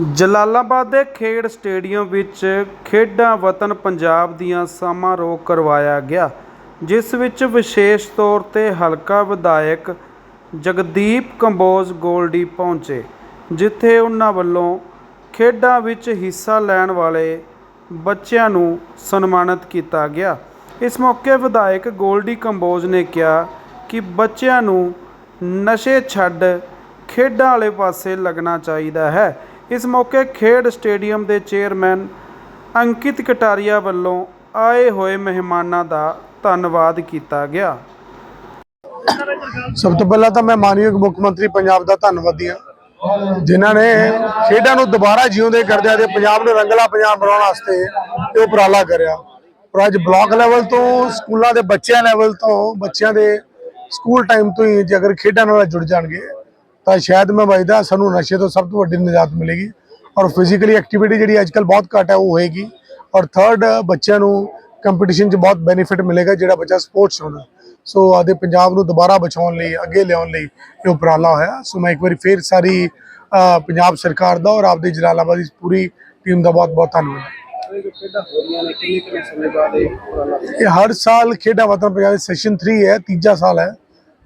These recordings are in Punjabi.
ਜਲਾਲਾਬਾਦ ਦੇ ਖੇਡ ਸਟੇਡੀਅਮ ਵਿੱਚ ਖੇਡਾਂ ਵਤਨ ਪੰਜਾਬ ਦੀਆਂ ਸਮਾਰੋਹ ਕਰਵਾਇਆ ਗਿਆ, ਜਿਸ ਵਿੱਚ ਵਿਸ਼ੇਸ਼ ਤੌਰ ਤੇ ਹਲਕਾ ਵਿਧਾਇਕ ਜਗਦੀਪ ਕੰਬੋਜ ਗੋਲਡੀ ਪਹੁੰਚੇ, ਜਿੱਥੇ ਉਹਨਾਂ ਵੱਲੋਂ ਖੇਡਾਂ ਵਿੱਚ ਹਿੱਸਾ ਲੈਣ ਵਾਲੇ ਬੱਚਿਆਂ ਨੂੰ ਸਨਮਾਨਿਤ ਕੀਤਾ ਗਿਆ। ਇਸ ਮੌਕੇ ਵਿਧਾਇਕ ਗੋਲਡੀ ਕੰਬੋਜ ਨੇ ਕਿਹਾ ਕਿ ਬੱਚਿਆਂ ਨੂੰ ਨਸ਼ੇ ਛੱਡ ਖੇਡਾਂ ਵਾਲੇ ਪਾਸੇ ਲੱਗਣਾ ਚਾਹੀਦਾ ਹੈ। ਇਸ ਮੌਕੇ ਖੇਡ ਸਟੇਡੀਅਮ ਦੇ ਚੇਅਰਮੈਨ ਅੰਕਿਤ ਕਟਾਰੀਆ ਵੱਲੋਂ ਆਏ ਹੋਏ ਮਹਿਮਾਨਾਂ ਦਾ ਧੰਨਵਾਦ ਕੀਤਾ ਗਿਆ। ਸਭ ਤੋਂ ਪਹਿਲਾਂ ਤਾਂ ਮੈਂ ਮਾਨਯੋਗ ਮੁੱਖ ਮੰਤਰੀ ਪੰਜਾਬ ਦਾ ਧੰਨਵਾਦੀ ਹਾਂ, ਜਿਨ੍ਹਾਂ ਨੇ ਖੇਡਾਂ ਨੂੰ ਦੁਬਾਰਾ ਜਿਉਂਦੇ ਕਰਦਿਆਂ ਤੇ ਪੰਜਾਬ ਨੂੰ ਰੰਗਲਾ ਪੰਜਾਬ ਬਣਾਉਣ ਵਾਸਤੇ ਇਹ ਉਪਰਾਲਾ ਕਰਿਆ। ਪਰ ਅੱਜ ਬਲਾਕ ਲੈਵਲ ਤੋਂ, ਸਕੂਲਾਂ ਦੇ ਬੱਚਿਆਂ ਲੈਵਲ ਤੋਂ, ਬੱਚਿਆਂ ਦੇ ਸਕੂਲ ਟਾਈਮ ਤੋਂ ਹੀ ਜੇ ਅਗਰ ਖੇਡਾਂ ਨਾਲ ਜੁੜ ਜਾਣਗੇ ਤਾਂ ਸ਼ਾਇਦ ਮੈਂ ਵਜਦਾ, ਸਾਨੂੰ ਨਸ਼ੇ ਤੋਂ ਸਭ ਤੋਂ ਵੱਡੀ ਨਿਜਾਤ ਮਿਲੇਗੀ। ਔਰ ਫਿਜ਼ੀਕਲੀ ਐਕਟੀਵਿਟੀ ਜਿਹੜੀ ਅੱਜ ਕੱਲ੍ਹ ਬਹੁਤ ਘੱਟ ਹੈ, ਉਹ ਹੋਏਗੀ। ਔਰ ਥਰਡ ਬੱਚਿਆਂ ਨੂੰ ਕੰਪੀਟੀਸ਼ਨ 'ਚ ਬਹੁਤ ਬੈਨੀਫਿਟ ਮਿਲੇਗਾ, ਜਿਹੜਾ ਬੱਚਾ ਸਪੋਰਟਸ ਹੁੰਦਾ ਸੋ ਆਦੇ ਪੰਜਾਬ ਨੂੰ ਦੁਬਾਰਾ ਬਚਾਉਣ ਲਈ, ਅੱਗੇ ਲਿਆਉਣ ਲਈ ਇਹ ਉਪਰਾਲਾ ਹੋਇਆ। ਸੋ ਮੈਂ ਇੱਕ ਵਾਰੀ ਫੇਰ ਸਾਰੀ ਪੰਜਾਬ ਸਰਕਾਰ ਦਾ ਔਰ ਆਪਦੇ ਜਲਾਲਾਬਾਦ ਦੀ ਪੂਰੀ ਟੀਮ ਦਾ ਬਹੁਤ ਬਹੁਤ ਧੰਨਵਾਦ। ਇਹ ਹਰ ਸਾਲ ਖੇਡਾਂ ਵਤਨ ਪੰਜਾਬ ਦੇ ਸੈਸ਼ਨ 3 ਹੈ, ਤੀਜਾ ਸਾਲ ਹੈ।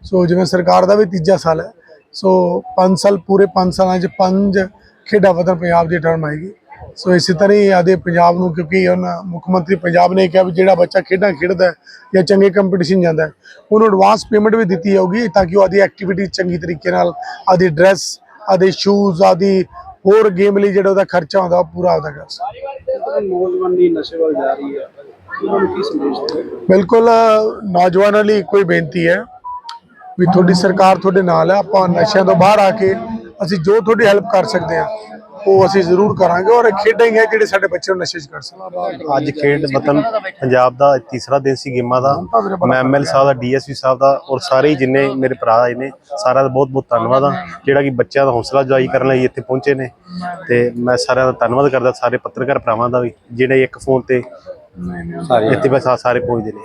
ਸੋ ਜਿਵੇਂ ਸਰਕਾਰ ਦਾ ਵੀ ਤੀਜਾ ਸਾਲ ਹੈ। ਸੋ 5 ਸਾਲ ਪੂਰੇ 5 ਸਾਲਾਂ 'ਚ ਪੰਜ ਖੇਡਾਂ ਵਤਨ ਪੰਜਾਬ ਦੀ ਟਰਮ ਆਏਗੀ। ਸੋ ਇਸੇ ਤਰ੍ਹਾਂ ਹੀ ਆਦੇ ਪੰਜਾਬ ਨੂੰ ਕਿਉਂਕਿ ਉਹਨਾਂ ਮੁੱਖ ਮੰਤਰੀ ਪੰਜਾਬ ਨੇ ਕਿਹਾ ਵੀ ਜਿਹੜਾ ਬੱਚਾ ਖੇਡਾਂ ਖੇਡਦਾ ਹੈ ਜਾਂ ਚੰਗੇ ਕੰਪੀਟੀਸ਼ਨ ਜਾਂਦਾ ਹੈ ਉਹਨੂੰ ਐਡਵਾਂਸ ਪੇਮੈਂਟ ਵੀ ਦਿੱਤੀ ਜਾਊਗੀ ਤਾਂ ਕਿ ਉਹ ਆਦੀ ਐਕਟੀਵਿਟੀ ਚੰਗੀ ਤਰੀਕੇ ਨਾਲ ਆਦੀ ਡਰੈਸ ਆਦੀ ਸ਼ੂਜ਼ ਆਦੀ ਹੋਰ ਗੇਮ ਲਈ ਜਿਹੜਾ ਉਹਦਾ ਖਰਚਾ ਹੁੰਦਾ ਉਹ ਪੂਰਾ ਆਪਦਾ ਕਰ ਸਕੇ ਨੌਜਵਾਨੀ ਨਸ਼ੇ ਵੱਲ ਜਾ ਰਹੀ ਹੈ। ਉਹਨਾਂ ਨੂੰ ਕੀ ਸੰਦੇਸ਼ ਦੇਵੇ ਬਿਲਕੁਲ ਨੌਜਵਾਨਾਂ ਲਈ ਕੋਈ ਬੇਨਤੀ ਹੈ। ਵੀ ਤੁਹਾਡੀ ਸਰਕਾਰ ਤੁਹਾਡੇ ਨਾਲ ਹੈ ਆਪਾਂ ਨਸ਼ਿਆਂ ਤੋਂ ਬਾਹਰ ਆ ਕੇ ਅਸੀਂ ਜੋ ਤੁਹਾਡੀ ਹੈਲਪ ਕਰ ਸਕਦੇ ਹਾਂ ਉਹ ਅਸੀਂ ਜ਼ਰੂਰ ਕਰਾਂਗੇ ਔਰ ਖੇਡਾਂ ਹੀ ਹੈ ਜਿਹੜੇ ਸਾਡੇ ਬੱਚੇ ਨੂੰ ਨਸ਼ੇ 'ਚ ਕਰ ਸਕਣ ਅੱਜ ਖੇਡ ਵਤਨ ਪੰਜਾਬ ਦਾ ਤੀਸਰਾ ਦਿਨ ਸੀ ਗੇਮਾਂ ਦਾ। ਮੈਂ ਐਮਐਲ ਸਾਹਿਬ ਦਾ ਡੀਐਸਪੀ ਸਾਹਿਬ ਦਾ ਔਰ ਸਾਰੇ ਜਿੰਨੇ ਮੇਰੇ ਭਰਾ ਆਏ ਨੇ ਸਾਰਿਆਂ ਦਾ ਬਹੁਤ ਬਹੁਤ ਧੰਨਵਾਦ ਆ ਜਿਹੜਾ ਕਿ ਬੱਚਿਆਂ ਦਾ ਹੌਸਲਾ ਅਫਜ਼ਾਈ ਕਰਨ ਲਈ ਇੱਥੇ ਪਹੁੰਚੇ ਨੇ ਤੇ ਮੈਂ ਸਾਰਿਆਂ ਦਾ ਧੰਨਵਾਦ ਕਰਦਾ ਸਾਰੇ ਪੱਤਰਕਾਰ ਭਰਾਵਾਂ ਦਾ ਵੀ ਜਿਹੜੇ ਇੱਕ ਫੋਨ ਤੇ ਇੱਥੇ ਬਸ ਸਾਰੇ ਪਹੁੰਚਦੇ ਨੇ।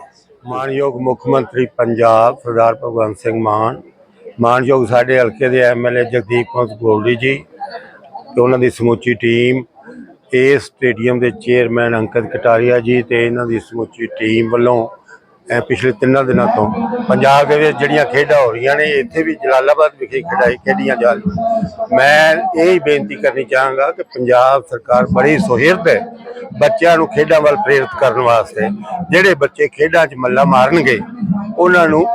ਮਾਨਯੋਗ ਮੁੱਖ ਮੰਤਰੀ ਪੰਜਾਬ ਸਰਦਾਰ ਭਗਵੰਤ ਸਿੰਘ ਮਾਨ, ਮਾਨਯੋਗ ਸਾਡੇ ਹਲਕੇ ਦੇ ਐਮਐਲਏ ਜਗਦੀਪ ਕੌਰ ਗੋਲਡੀ ਜੀ ਤੇ ਉਹਨਾਂ ਦੀ ਸਮੁੱਚੀ ਟੀਮ ਇਸ ਸਟੇਡੀਅਮ ਦੇ ਚੇਅਰਮੈਨ ਅੰਕਤ ਕਟਾਰੀਆ ਜੀ ਤੇ ਇਹਨਾਂ ਦੀ ਸਮੁੱਚੀ ਟੀਮ ਵੱਲੋਂ ਪਿਛਲੇ ਤਿੰਨਾਂ ਦਿਨਾਂ ਤੋਂ। ਪੰਜਾਬ ਦੇ ਵਿੱਚ ਜਿਹੜੀਆਂ ਖੇਡਾਂ ਹੋ ਰਹੀਆਂ ਨੇ, ਇੱਥੇ ਵੀ ਜਲਾਲਾਬਾਦ ਵਿਖੇ ਖੇਡਾਈ ਖੇਡੀਆਂ ਜਾ ਰਹੀਆਂ ਮੈਂ ਇਹ ਹੀ ਬੇਨਤੀ ਕਰਨੀ ਚਾਹਾਂਗਾ ਕਿ ਪੰਜਾਬ ਸਰਕਾਰ ਬੜੀ ਸੁਹਿਰਦ ਹੈ ਬੱਚਿਆਂ ਨੂੰ ਖੇਡਾਂ ਵੱਲ ਪ੍ਰੇਰਿਤ ਕਰਨ ਵਾਸਤੇ। ਜਿਹੜੇ ਬੱਚੇ ਖੇਡਾਂ 'ਚ ਮੱਲਾ ਮਾਰਨਗੇ, ਉਹਨਾਂ ਨੂੰ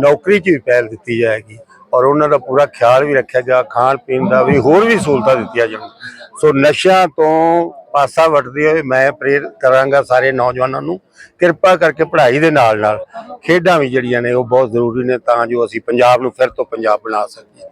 ਨੌਕਰੀ 'ਚ ਵੀ ਪਹਿਲ ਦਿੱਤੀ ਜਾਏਗੀ ਔਰ ਉਹਨਾਂ ਦਾ ਪੂਰਾ ਖਿਆਲ ਵੀ ਰੱਖਿਆ ਜਾ ਖਾਣ ਪੀਣ ਦਾ ਵੀ ਹੋਰ ਵੀ ਸਹੂਲਤਾਂ ਦਿੱਤੀਆਂ ਜਾਣ। ਸੋ ਨਸ਼ਿਆਂ ਤੋਂ ਪਾਸਾ ਵੱਟਦੇ ਹੋਏ ਮੈਂ ਪ੍ਰੇਰਿਤ ਕਰਾਂਗਾ ਸਾਰੇ ਨੌਜਵਾਨਾਂ ਨੂੰ। ਕਿਰਪਾ ਕਰਕੇ ਪੜ੍ਹਾਈ ਦੇ ਨਾਲ ਨਾਲ ਖੇਡਾਂ ਵੀ ਜਿਹੜੀਆਂ ਨੇ ਉਹ ਬਹੁਤ ਜ਼ਰੂਰੀ ਨੇ ਤਾਂ ਜੋ ਅਸੀਂ ਪੰਜਾਬ ਨੂੰ ਫਿਰ ਤੋਂ ਪੰਜਾਬ ਬਣਾ ਸਕੀਏ।